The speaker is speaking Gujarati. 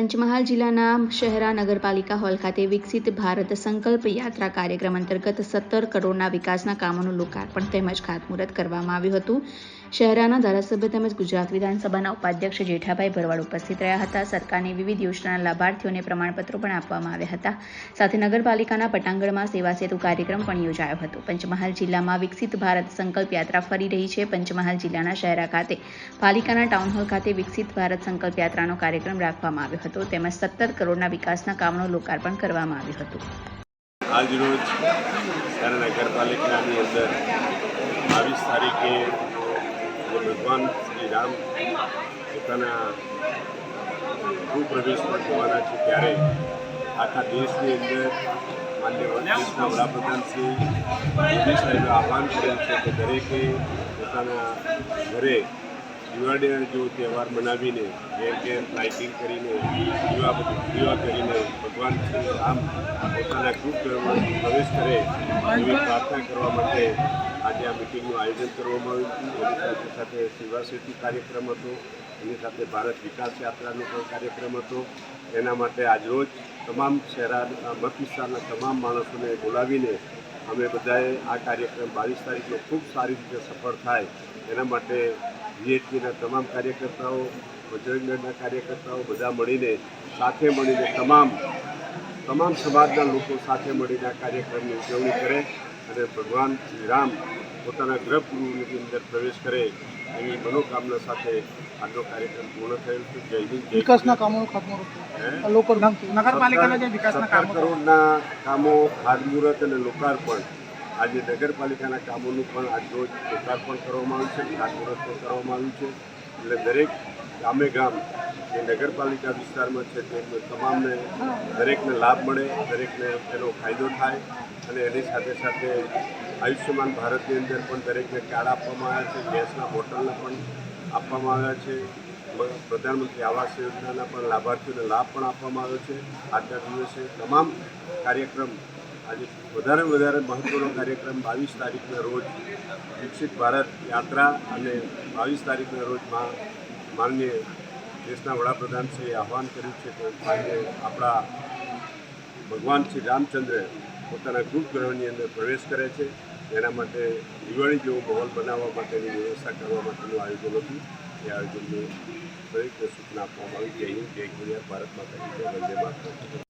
પંચમહાલ જિલ્લાના શહેરા નગરપાલિકા હોલ ખાતે વિકસિત ભારત સંકલ્પ યાત્રા કાર્યક્રમ અંતર્ગત સત્તર કરોડના વિકાસના કામોનું લોકાર્પણ તેમજ ખાતમુહૂર્ત કરવામાં આવ્યું હતું. શહેરાના ધારાસભ્ય તેમજ ગુજરાત વિધાનસભાના ઉપાધ્યક્ષ જેઠાભાઈ ભરવાડ ઉપસ્થિત રહ્યા હતા. સરકારની વિવિધ યોજનાના લાભાર્થીઓને પ્રમાણપત્રો પણ આપવામાં આવ્યા હતા. સાથે નગરપાલિકાના પટાંગણમાં સેવા સેતુ કાર્યક્રમ પણ યોજાયો હતો. પંચમહાલ જિલ્લામાં વિકસિત ભારત સંકલ્પ યાત્રા ફરી રહી છે. પંચમહાલ જિલ્લાના શહેરા ખાતે પાલિકાના ટાઉન હોલ ખાતે વિકસિત ભારત સંકલ્પ યાત્રાનો કાર્યક્રમ રાખવામાં આવ્યો હતો. તેમજ સત્તર કરોડના વિકાસના કામનું લોકાર્પણ કરવામાં આવ્યું હતું. આજરોજ નગરપાલિકાની અંદર બાવીસ તારીખે ભગવાન શ્રી રામ પોતાના પર જવાના છે ત્યારે આખા દેશની અંદર માન્ય દેશના વડાપ્રધાન શ્રી મોદી સાહેબે આહવાન કરેલ છે કે દરેકે પોતાના ઘરે દિવાળીનો જો તહેવાર મનાવીને ઘેર ઘેર લાઇટિંગ કરીને, દીવા દીવા કરીને ભગવાન શ્રી રામ પોતાના ગૃહમાં પ્રવેશ કરે, એવી પ્રાર્થના કરવા માટે આજે આ મિટિંગનું આયોજન કરવામાં આવ્યું હતું. એની સાથે સાથે સેવા કાર્યક્રમ હતો, એની સાથે ભારત વિકાસ યાત્રાનો પણ કાર્યક્રમ હતો. એના માટે આજરોજ તમામ શહેરા મત વિસ્તારના તમામ માણસોને બોલાવીને અમે બધાએ આ કાર્યક્રમ બાવીસ તારીખનો ખૂબ સારી રીતે સફળ થાય. એના માટે વીએચપીના તમામ કાર્યકર્તાઓ બજરંગદળના કાર્યકર્તાઓ બધા મળીને સાથે મળીને તમામ તમામ સમાજના લોકો સાથે મળીને આ કાર્યક્રમની ઉજવણી કરે અને ભગવાન શ્રી રામ પોતાના ગૃહગૃહની અંદર પ્રવેશ કરે એવી મનોકામના સાથે આજનો કાર્યક્રમ પૂર્ણ થયેલ છે. જય હિન્દ વિકાસના કામો નગરપાલિકાના જે વિકાસના કામો કરોડના કામો ખાતમુહૂર્ત અને લોકાર્પણ આજે નગરપાલિકાના કામોનું પણ આજરોજ લોકાર્પણ કરવામાં આવ્યું છે ખાતમુહૂર્ત પણ કરવામાં આવ્યું છે. એટલે દરેક ગામે ગામ જે નગરપાલિકા વિસ્તારમાં છે તે તમામને દરેકને લાભ મળે, દરેકને એનો ફાયદો થાય અને એની સાથે સાથે આયુષ્યમાન ભારતની અંદર પણ દરેકને કાર્ડ આપવામાં આવ્યા છે, ગેસના બોટલને પણ આપવામાં આવ્યા છે. પ્રધાનમંત્રી આવાસ યોજનાના પણ લાભાર્થીઓને લાભ પણ આપવામાં આવ્યો છે. આજના દિવસે તમામ કાર્યક્રમ આજે વધારે વધારે મહત્ત્વનો કાર્યક્રમ બાવીસ તારીખના રોજ વિકસિત ભારત યાત્રા અને બાવીસ તારીખના રોજ મા માનનીય દેશના વડાપ્રધાનશ્રીએ આહવાન કર્યું છે કે માન્ય આપણા ભગવાન શ્રી રામચંદ્ર પોતાના ગૃહની અંદર પ્રવેશ કરે છે. એના માટે દિવાળી જેવો માહોલ બનાવવા માટેની વ્યવસ્થા કરવા માટેનું આયોજન હતું. એ આયોજનની દરેકને સૂચના આપવામાં આવી. જય હિન્દ, જય ગુજરાત ભારત માતા વંદે માતરમ.